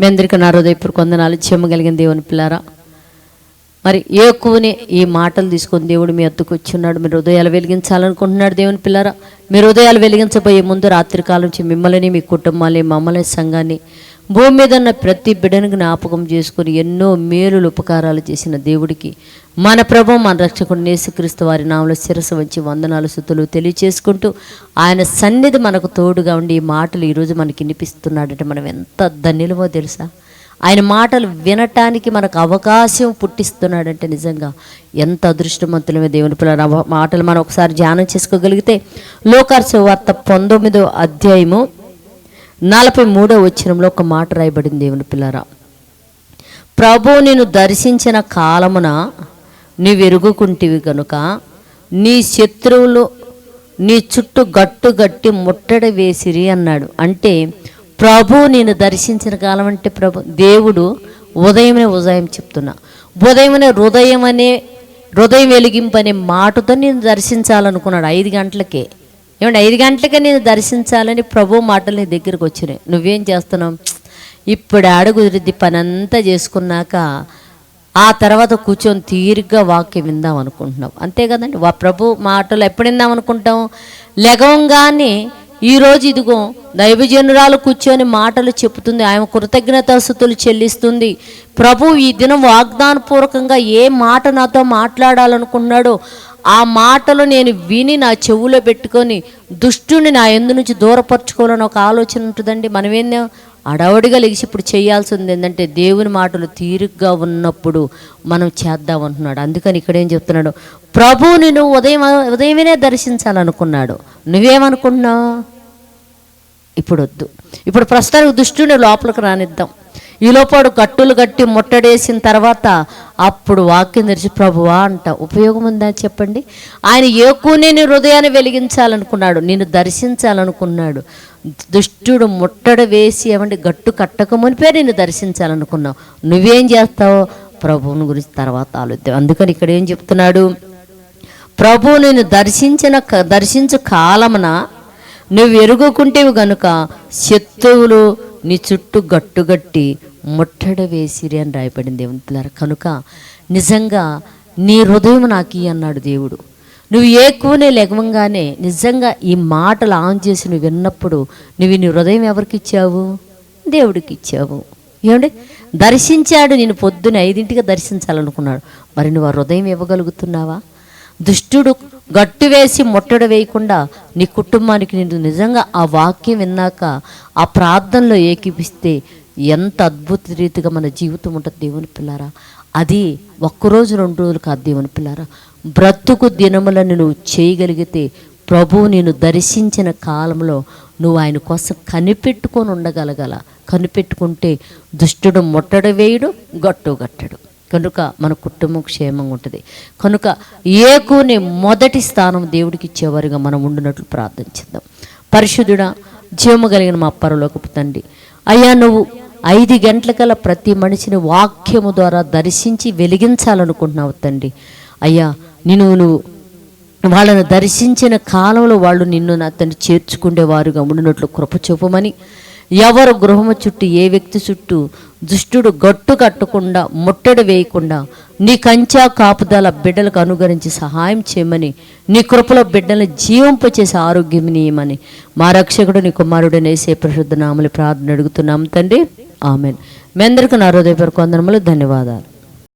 మీ అందరికీ నా హృదయపూర్వక వందనాలు. చెమ్మగలిగిన దేవుని పిల్లారా మరి ఏకువనే ఈ మాటలు తీసుకొని దేవుడు మీ అద్దకు వచ్చున్నాడు మీరు హృదయాలు వెలిగించాలనుకుంటున్నాడు దేవుని పిల్లారా. మీరు హృదయాలు వెలిగించబోయే ముందు రాత్రికాలం నుంచి మిమ్మల్ని మీ కుటుంబాన్ని మమ్మల్ని సంఘాన్ని భూమి మీద ఉన్న ప్రతి బిడ్డను జ్ఞాపకం చేసుకుని ఎన్నో మేలులు ఉపకారాలు చేసిన దేవుడికి మన ప్రభు మన రక్షకుడు నేసుక్రీస్తు వారి నామలో శిరసు వంచి వందనాలు సుతులు తెలియచేసుకుంటూ ఆయన సన్నిధి మనకు తోడుగా ఉండి ఈ మాటలు ఈరోజు మనకి వినిపిస్తున్నాడంటే మనం ఎంత ధన్యులమో తెలుసా? ఆయన మాటలు వినటానికి మనకు అవకాశం పుట్టిస్తున్నాడంటే నిజంగా ఎంత అదృష్టవంతులమే దేవుని పిల్లల. మాటలు మనం ఒకసారి ధ్యానం చేసుకోగలిగితే లోకార్సు వార్త పంతొమ్మిదో అధ్యాయము నలభై మూడో వచ్చినంలో ఒక మాట రాయబడింది దేవుని పిల్లరా. ప్రభు నేను దర్శించిన కాలమున నీవు ఎరుగుకుంటివి కనుక నీ శత్రువులు నీ చుట్టూ గట్టు గట్టి ముట్టడి వేసిరి అన్నాడు. అంటే ప్రభు నేను దర్శించిన కాలం అంటే ప్రభు దేవుడు ఉదయమనే ఉదయం చెప్తున్నా. ఉదయమనే హృదయం అనే హృదయం వెలిగింపు అనే మాటతో నేను దర్శించాలనుకున్నాడు ఐదు గంటలకే. ఏమంటే ఐదు గంటలకే నేను దర్శించాలని ప్రభు మాటలు నీ దగ్గరకు వచ్చినాయి. నువ్వేం చేస్తున్నావు? ఇప్పుడు అడుగుదిద్ది పని అంతా చేసుకున్నాక ఆ తర్వాత కూర్చొని తీరిగ్గా వాక్యం విందాం అనుకుంటున్నాం అంతే కదండి వా ప్రభు మాటలు ఎప్పుడు విందాం అనుకుంటాం లెగవంగానే ఈరోజు ఇదిగో దైవజనురాలు కూర్చొని మాటలు చెబుతుంది ఆమె కృతజ్ఞతాస్థుతులు చెల్లిస్తుంది. ప్రభు ఈ దినం వాగ్దానపూర్వకంగా ఏ మాట నాతో మాట్లాడాలనుకున్నాడో ఆ మాటలు నేను విని నా చెవులో పెట్టుకొని దుష్టుని నా ఎందు నుంచి దూరపరచుకోవాలని ఒక ఆలోచన ఉంటుందండి. మనం అడవడిగా లెగిసి ఇప్పుడు చేయాల్సింది ఏంటంటే దేవుని మాటలు తీరుగ్గా ఉన్నప్పుడు మనం చేద్దాం అంటున్నాడు. అందుకని ఇక్కడ ఏం చెప్తున్నాడు? ప్రభు నేను ఉదయం ఉదయమేనే దర్శించాలనుకున్నాడు. నువ్వేమనుకున్నావు ఇప్పుడు వద్దు. ఇప్పుడు ప్రస్తుతానికి దుష్టుని లోపలికి రానిద్దాం. ఈలోపాడు కట్టులు కట్టి ముట్టడేసిన తర్వాత అప్పుడు వాక్యం తెరిచి ప్రభువా అంట. ఉపయోగం ఉందా చెప్పండి? ఆయన ఏకునే నీ హృదయాన్ని వెలిగించాలనుకున్నాడు నేను దర్శించాలనుకున్నాడు. దుష్టుడు ముట్టడ వేసి ఏమంటే గట్టు కట్టక మునిపే నేను దర్శించాలనుకున్నావు. నువ్వేం చేస్తావు? ప్రభువుని గురించి తర్వాత ఆలోచిద్దాం. అందుకని ఇక్కడ ఏం చెప్తున్నాడు? ప్రభు నేను దర్శించిన క- దర్శించు కాలమున నువ్వు ఎరుగుకుంటేవి గనుక శత్రువులు నీ చుట్టూ గట్టుగట్టి ముట్టడ వేసిరి అని రాయబడింది దేవుని కనుక నిజంగా నీ హృదయం నాకు అన్నాడు దేవుడు. నువ్వు ఏకువనే లెగవంగానే నిజంగా ఈ మాటలు ఆన్ చేసి నువ్వు విన్నప్పుడు నువ్వు నీ హృదయం ఎవరికి ఇచ్చావు? దేవుడికి ఇచ్చావు. ఏమండి? దర్శించాడు నేను పొద్దున ఐదింటికి దర్శించాలనుకున్నాడు. మరి నువ్వు ఆ హృదయం ఇవ్వగలుగుతున్నావా? దుష్టుడు గట్టు వేసి ముట్టడి వేయకుండా నీ కుటుంబానికి నేను నిజంగా ఆ వాక్యం విన్నాక ఆ ప్రార్థనలో ఏకీపిస్తే ఎంత అద్భుత రీతిగా మన జీవితం ఉంటుంది దేవుని పిల్లారా? అది ఒక్కరోజు రెండు రోజులు కాదు దేవుని పిల్లారా. బ్రతుకు దినములను నువ్వు చేయగలిగితే ప్రభువు నేను దర్శించిన కాలంలో నువ్వు ఆయన కోసం కనిపెట్టుకొని ఉండగలగల. కనిపెట్టుకుంటే దుష్టుడు ముట్టడు వేయడు గట్టు గట్టడు. కనుక మన కుటుంబం క్షేమంగా ఉంటుంది. కనుక ఏకుని మొదటి స్థానం దేవుడికి ఇచ్చేవారుగా మనం ఉండినట్లు ప్రార్థించుదాం. పరిశుద్ధుడా జీవము కలిగిన మా పరలోకపు తండ్రి అయ్యా నువ్వు ఐదు గంటలకల్లా ప్రతి మనిషిని వాక్యము ద్వారా దర్శించి వెలిగించాలనుకుంటున్నావు తండ్రి. అయ్యా నిన్ను నువ్వు వాళ్ళను దర్శించిన కాలంలో వాళ్ళు నిన్ను నా తండ్రి చేర్చుకునేవారుగా ఉండినట్లు కృప చూపమని ఎవరు గృహము చుట్టూ ఏ వ్యక్తి చుట్టూ దుష్టుడు గట్టు కట్టకుండా ముట్టడి వేయకుండా నీ కంచా కాపుదల బిడ్డలకు అనుగరించి సహాయం చేయమని నీ కృపలో బిడ్డలను జీవింపచేసే ఆరోగ్యం నీయమని మా రక్షకుడు నీ కుమారుడు నేసే ప్రశుద్ధ నామలు ప్రార్థన అడుగుతున్నాం తండ్రి. ఆమెన్. మీ అందరికీ నా హృదయపూర్వక వందనములు. ధన్యవాదాలు.